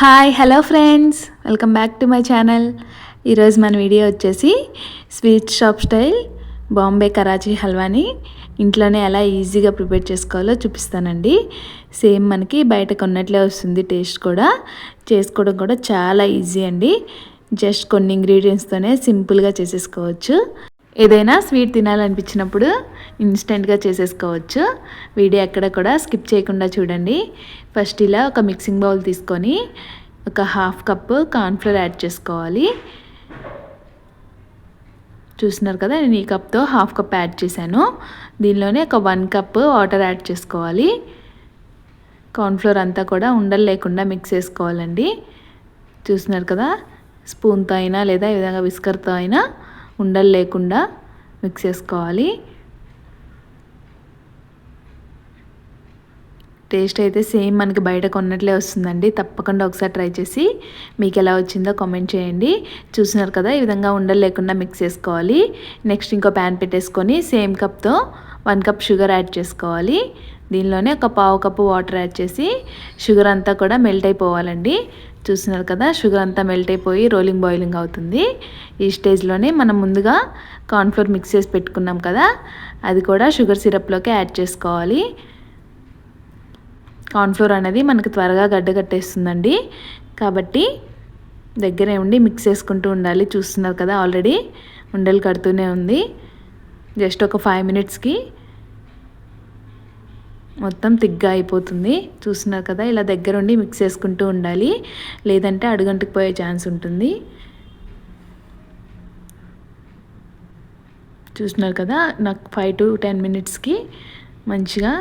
Hi hello friends welcome back to my channel ఈరోజు మన video వచ్చేసి sweet shop style Bombay Karachi హల్వాని ఇంట్లోనే ఎలా ఈజీగా ప్రిపేర్ చేసుకోవాలో చూపిస్తానండి. సేమ్ మనకి బయట కొన్నట్లే వస్తుంది టేస్ట్ కూడా. చేసుకోవడం కూడా చాలా ఈజీ అండి. జస్ట్ కొన్ని ఇంగ్రీడియంట్స్తోనే సింపుల్గా చేసేసుకోవచ్చు. ఏదైనా స్వీట్ తినాలనిపించినప్పుడు ఇన్స్టెంట్గా చేసేసుకోవచ్చు. వీడియో ఎక్కడ కూడా స్కిప్ చేయకుండా చూడండి. ఫస్ట్ ఇలా ఒక మిక్సింగ్ బౌల్ తీసుకొని ఒక హాఫ్ కప్పు కార్న్ఫ్లోర్ యాడ్ చేసుకోవాలి. చూస్తున్నారు కదా నేను ఈ కప్తో హాఫ్ కప్ యాడ్ చేశాను. దీనిలోనే ఒక వన్ కప్ వాటర్ యాడ్ చేసుకోవాలి. కార్న్ఫ్లోర్ అంతా కూడా ఉండలు లేకుండా మిక్స్ చేసుకోవాలండి. చూస్తున్నారు కదా స్పూన్తో అయినా లేదా ఈ విధంగా విస్కర్తో అయినా ఉండలు లేకుండా మిక్స్ చేసుకోవాలి. టేస్ట్ అయితే సేమ్ మనకి బయట కొన్నట్లే వస్తుందండి. తప్పకుండా ఒకసారి ట్రై చేసి మీకు ఎలా వచ్చిందో కామెంట్ చేయండి. చూసినారు కదా ఈ విధంగా ఉండలు లేకుండా మిక్స్ చేసుకోవాలి. నెక్స్ట్ ఇంకో ప్యాన్ పెట్టేసుకొని సేమ్ కప్తో వన్ కప్ షుగర్ యాడ్ చేసుకోవాలి. దీనిలోనే ఒక పావు కప్పు వాటర్ యాడ్ చేసి షుగర్ అంతా కూడా మెల్ట్ అయిపోవాలండి. చూస్తున్నారు కదా షుగర్ అంతా మెల్ట్ అయిపోయి రోలింగ్ బాయిలింగ్ అవుతుంది. ఈ స్టేజ్లోనే మనం ముందుగా కార్న్ఫ్లోర్ మిక్స్ చేసి పెట్టుకున్నాం కదా అది కూడా షుగర్ సిరప్లోకి యాడ్ చేసుకోవాలి. కార్న్ఫ్లోర్ అనేది మనకు త్వరగా గడ్డ కట్టేస్తుందండి. కాబట్టి దగ్గరే ఉండి మిక్స్ చేసుకుంటూ ఉండాలి. చూస్తున్నారు కదా ఆల్రెడీ ఉండలు కడుతూనే ఉంది. జస్ట్ ఒక ఫైవ్ మినిట్స్కి మొత్తం తిగ్గా అయిపోతుంది. చూస్తున్నారు కదా ఇలా దగ్గరుండి మిక్స్ చేసుకుంటూ ఉండాలి. లేదంటే అడుగంటుకు పోయే ఛాన్స్ ఉంటుంది. చూస్తున్నారు కదా నాకు ఫైవ్ టు టెన్ మినిట్స్కి మంచిగా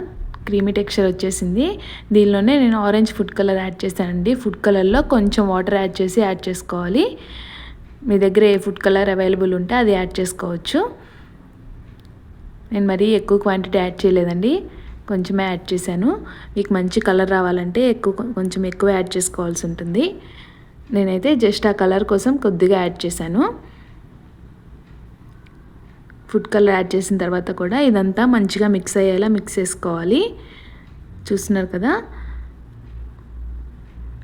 క్రీమీ టెక్స్చర్ వచ్చేసింది. దీనిలోనే నేను ఆరెంజ్ ఫుడ్ కలర్ యాడ్ చేశానండి. ఫుడ్ కలర్లో కొంచెం వాటర్ యాడ్ చేసి యాడ్ చేసుకోవాలి. మీ దగ్గర ఏ ఫుడ్ కలర్ అవైలబుల్ ఉంటే అది యాడ్ చేసుకోవచ్చు. నేను మరీ ఎక్కువ క్వాంటిటీ యాడ్ చేయలేదండి. కొంచెమే యాడ్ చేశాను. మీకు మంచి కలర్ రావాలంటే ఎక్కువ కొంచెం ఎక్కువ యాడ్ చేసుకోవాల్సి ఉంటుంది. నేనైతే జస్ట్ ఆ కలర్ కోసం కొద్దిగా యాడ్ చేశాను. ఫుడ్ కలర్ యాడ్ చేసిన తర్వాత కూడా ఇదంతా మంచిగా మిక్స్ అయ్యేలా మిక్స్ చేసుకోవాలి. చూస్తున్నారు కదా?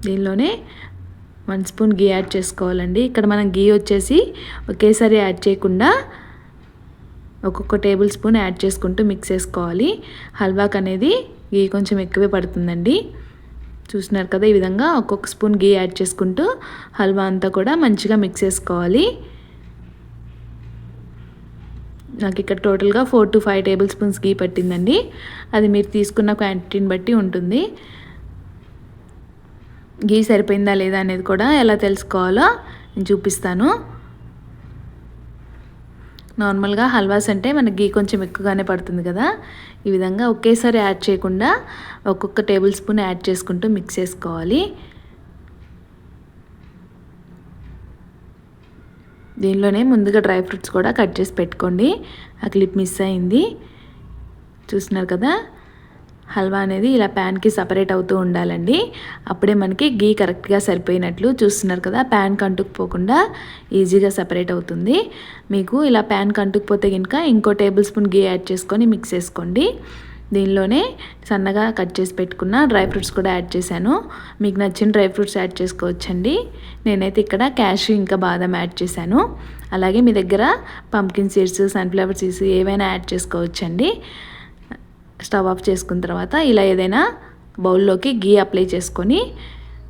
దీనిలోనే వన్ స్పూన్ గీ యాడ్ చేసుకోవాలండి. ఇక్కడ మనం గీ వచ్చేసి ఒకేసారి యాడ్ చేయకుండా ఒక్కొక్క టేబుల్ స్పూన్ యాడ్ చేసుకుంటూ మిక్స్ చేసుకోవాలి. హల్వాక్ అనేది గీ కొంచెం ఎక్కువే పడుతుందండి. చూస్తున్నారు కదా ఈ విధంగా ఒక్కొక్క స్పూన్ గీ యాడ్ చేసుకుంటూ హల్వా అంతా కూడా మంచిగా మిక్స్ చేసుకోవాలి. నాకు ఇక్కడ టోటల్గా four to five tablespoons ghee పట్టిందండి. అది మీరు తీసుకున్న క్వాంటిటీని బట్టి ఉంటుంది. గీ సరిపోయిందా లేదా అనేది కూడా ఎలా తెలుసుకోవాలో నేను చూపిస్తాను. నార్మల్గా హల్వాస్ అంటే మనకి గీ కొంచెం ఎక్కువగానే పడుతుంది కదా. ఈ విధంగా ఒకేసారి యాడ్ చేయకుండా ఒక్కొక్క టేబుల్ స్పూన్ యాడ్ చేసుకుంటూ మిక్స్ చేసుకోవాలి. దీనిలోనే ముందుగా డ్రై ఫ్రూట్స్ కూడా కట్ చేసి పెట్టుకోండి. ఆ క్లిప్ మిస్ అయింది. చూస్తున్నారు కదా? హల్వా అనేది ఇలా ప్యాన్కి సపరేట్ అవుతూ ఉండాలండి. అప్పుడే మనకి గీ కరెక్ట్గా సరిపోయినట్లు చూస్తున్నారు కదా? ప్యాన్ కంటుకుపోకుండా ఈజీగా సపరేట్ అవుతుంది. మీకు ఇలా ప్యాన్ కంటుకుపోతే కనుక ఇంకో టేబుల్ స్పూన్ గీ యాడ్ చేసుకొని మిక్స్ చేసుకోండి. దీనిలోనే సన్నగా కట్ చేసి పెట్టుకున్న డ్రై ఫ్రూట్స్ కూడా యాడ్ చేశాను. మీకు నచ్చిన డ్రై ఫ్రూట్స్ యాడ్ చేసుకోవచ్చండి. నేనైతే ఇక్కడ క్యాషు ఇంకా బాదం యాడ్ చేశాను. అలాగే మీ దగ్గర పంకిన్ సీడ్స్ సన్ఫ్లవర్ సీడ్స్ ఏవైనా యాడ్ చేసుకోవచ్చండి. స్టవ్ ఆఫ్ చేసుకున్న తర్వాత ఇలా ఏదైనా బౌల్లోకి గీ అప్లై చేసుకొని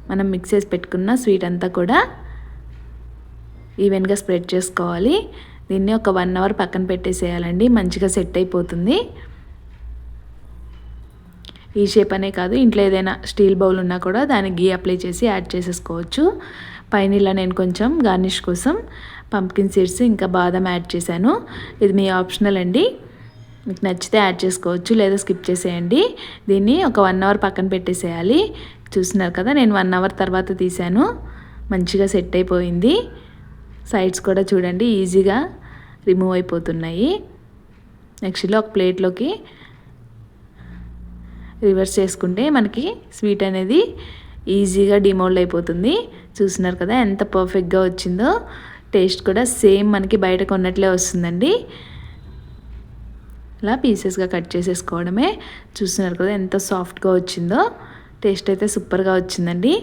మనం మిక్స్ చేసి పెట్టుకున్న స్వీట్ అంతా కూడా ఈవెన్గా స్ప్రెడ్ చేసుకోవాలి. దీన్ని ఒక వన్ అవర్ పక్కన పెట్టేసేయాలండి. మంచిగా సెట్ అయిపోతుంది. ఈ షేప్ అనే కాదు. ఇంట్లో ఏదైనా స్టీల్ బౌల్ ఉన్నా కూడా దానికి గీ అప్లై చేసి యాడ్ చేసేసుకోవచ్చు. పైన ఇలా నేను కొంచెం గార్నిష్ కోసం పంప్కిన్ సీడ్స్ ఇంకా బాదం యాడ్ చేశాను. ఇది మీ ఆప్షనల్ అండి. మీకు నచ్చితే యాడ్ చేసుకోవచ్చు లేదా స్కిప్ చేసేయండి. దీన్ని ఒక వన్ అవర్ పక్కన పెట్టేసేయాలి. చూస్తున్నారు కదా నేను వన్ అవర్ తర్వాత తీసాను మంచిగా సెట్ అయిపోయింది. సైడ్స్ కూడా చూడండి ఈజీగా రిమూవ్ అయిపోతున్నాయి. నెక్స్ట్లో ఒక ప్లేట్లోకి రివర్స్ చేసుకుంటే మనకి స్వీట్ అనేది ఈజీగా డిమోల్డ్ అయిపోతుంది. చూస్తున్నారు కదా ఎంత పర్ఫెక్ట్గా వచ్చిందో. టేస్ట్ కూడా సేమ్ మనకి బయట కొన్నట్లే వస్తుందండి. ఇలా పీసెస్గా కట్ చేసేసుకోవడమే. చూస్తున్నారు కదా ఎంత సాఫ్ట్గా వచ్చిందో. టేస్ట్ అయితే సూపర్గా వచ్చిందండి.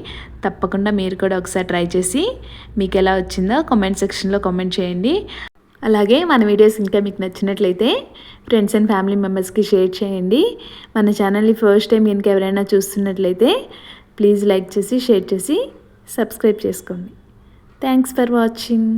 తప్పకుండా మీరు కూడా ఒకసారి ట్రై చేసి మీకు ఎలా వచ్చిందో కామెంట్ సెక్షన్లో కామెంట్ చేయండి. అలాగే మన వీడియోస్ ఇంకా మీకు నచ్చినట్లయితే ఫ్రెండ్స్ అండ్ ఫ్యామిలీ మెంబర్స్కి షేర్ చేయండి. మన ఛానల్ని ఫస్ట్ టైం కనుక ఎవరైనా చూస్తున్నట్లయితే ప్లీజ్ లైక్ చేసి షేర్ చేసి సబ్స్క్రైబ్ చేసుకోండి. Thanks for watching.